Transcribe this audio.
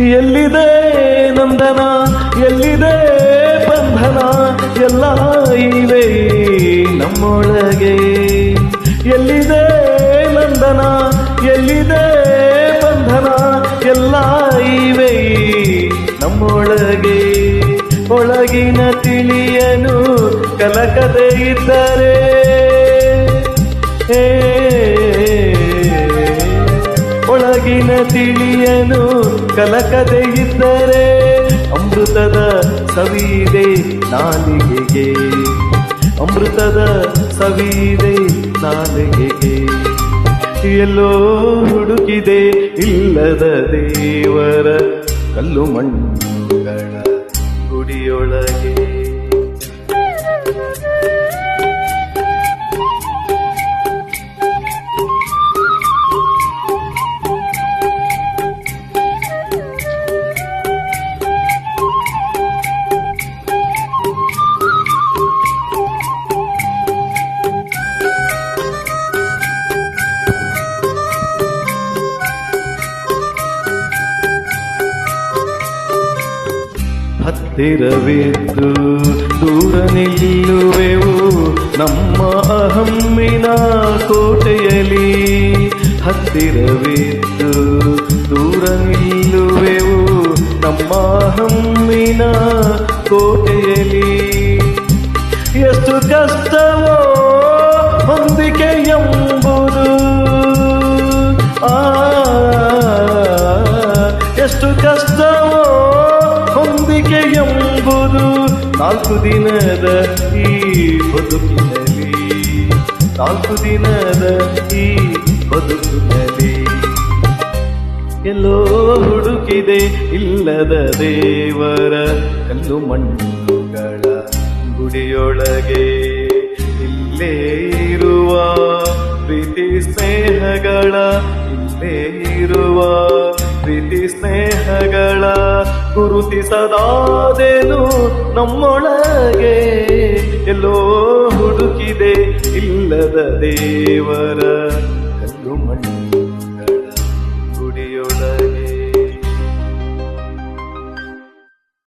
ಎಲ್ಲಿದೆ ನಂದನ? ಎಲ್ಲಿದೆ ಬಂಧನ? ಎಲ್ಲ ಇವೆ ನಮ್ಮೊಳಗೆ. ಎಲ್ಲಿದೆ ನಂದನ? ಎಲ್ಲಿದೆ ಬಂಧನ? ಎಲ್ಲ ಇವೆ ನಮ್ಮೊಳಗೆ. ಒಳಗಿನ ತಿಳಿಯನು ಕಲಕದೆ ಇದ್ದರೆ. ಏ ಒಳಗಿನ ತಿಳಿಯನು ಕಲಕದೆ ಇದ್ದರೆ ಅಮೃತದ ಸವಿದೆ ನಾಲಿಗೆಗೆ. ಅಮೃತದ ಸವಿದೆ ನಾಲಿಗೆಗೆ. ಎಲ್ಲೋ ಹುಡುಕಿದೆ ಇಲ್ಲದ ದೇವರ ಕಲ್ಲು ಮಣ್ಣುಗಳ ಗುಡಿಯೊಳಗೆ. ಹತ್ತಿರವಿದ್ದು ದೂರ ನಿಲ್ಲುವೆವು ನಮ್ಮ ಅಹಮ್ಮಿನ ಕೋಟೆಯಲಿ ಹತ್ತಿರವೆದ್ದು ದೂರ ನಿಲ್ಲುವೆವು ನಮ್ಮ ಅಹಮ್ಮಿನ ಕೋಟೆಯಲಿ ಎಷ್ಟು ಕಷ್ಟವೋ ಹೊಂದಿಕೆ ಎಂಬುದು ನಾಲ್ಕು ದಿನದ ಈ ಬದುಕಿನಲ್ಲಿ, ನಾಲ್ಕು ದಿನದ ಈ ಬದುಕಿನಲ್ಲಿ ಎಲ್ಲೋ ಹುಡುಕಿದೆ ಇಲ್ಲದ ದೇವರ ಕಲ್ಲು ಮಣ್ಣುಗಳ ಗುಡಿಯೊಳಗೆ. ಇಲ್ಲೇ ಇರುವ ಪ್ರೀತಿ ಸ್ನೇಹಗಳ, ಇಲ್ಲೇ ಇರುವ ಪ್ರೀತಿ ಸ್ನೇಹಗಳ ಗುರುತಿಸದಾದೆನು ನಮ್ಮೊಳಗೆ. ಎಲ್ಲೋ ಹುಡುಕಿದೆ ಇಲ್ಲದ ದೇವರ ಕಲ್ಲು ಗುಡಿಯೊಳಗೆ